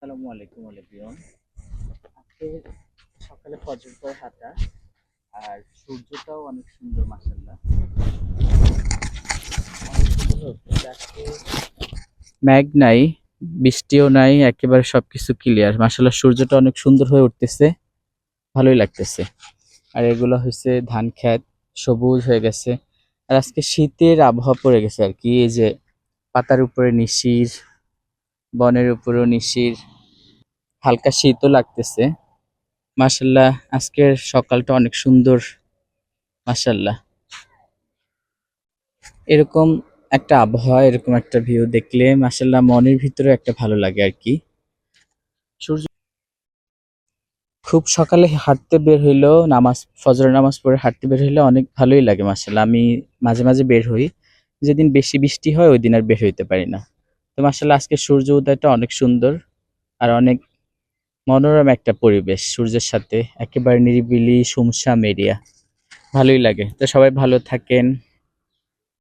আসসালামু আলাইকুম আলিপিয়ন আজকে সকালে ফজর পর হাঁটা আর সূর্যটাও অনেক সুন্দর মাসাল্লাহ ম্যাগ নাই, বৃষ্টিও নাই, একেবারে সবকিছু ক্লিয়ার মাসাল্লাহ সূর্যটা অনেক সুন্দর হয়ে উঠতেছে, ভালোই লাগতেছে। আর এগুলো হচ্ছে ধান ক্ষেত, সবুজ হয়ে গেছে। আর আজকে শীতের আবহাওয়া পড়ে গেছে আর কি, এই যে পাতার উপরে নিশির বনের উপরেও নিশির হালকা শীতও লাগতেছে। মাসাল্লাহ আজকের সকালটা অনেক সুন্দর। মাসাল্লাহ এরকম একটা আবহাওয়া, এরকম একটা ভিউ দেখলে মাসাল্লাহ মনের ভিতরে একটা ভালো লাগে আর কি। সূর্য খুব সকালে হাঁটতে বের হইলেও নামাজ, ফজরের নামাজ পড়ে হাঁটতে বের হইলে অনেক ভালোই লাগে মাসাল্লাহ আমি মাঝে মাঝে বের হই। যেদিন বেশি বৃষ্টি হয়, ওই দিন আর বের হইতে পারি না। তো মাসাল্লাহ আজকে সূর্য উদয়টা অনেক সুন্দর আর অনেক মনোরম একটা পরিবেশ সূর্যের সাথে। একেবারে নিরিবিলি, সুমসাম এরিয়া ভালোই লাগে। তো সবাই ভালো থাকেন।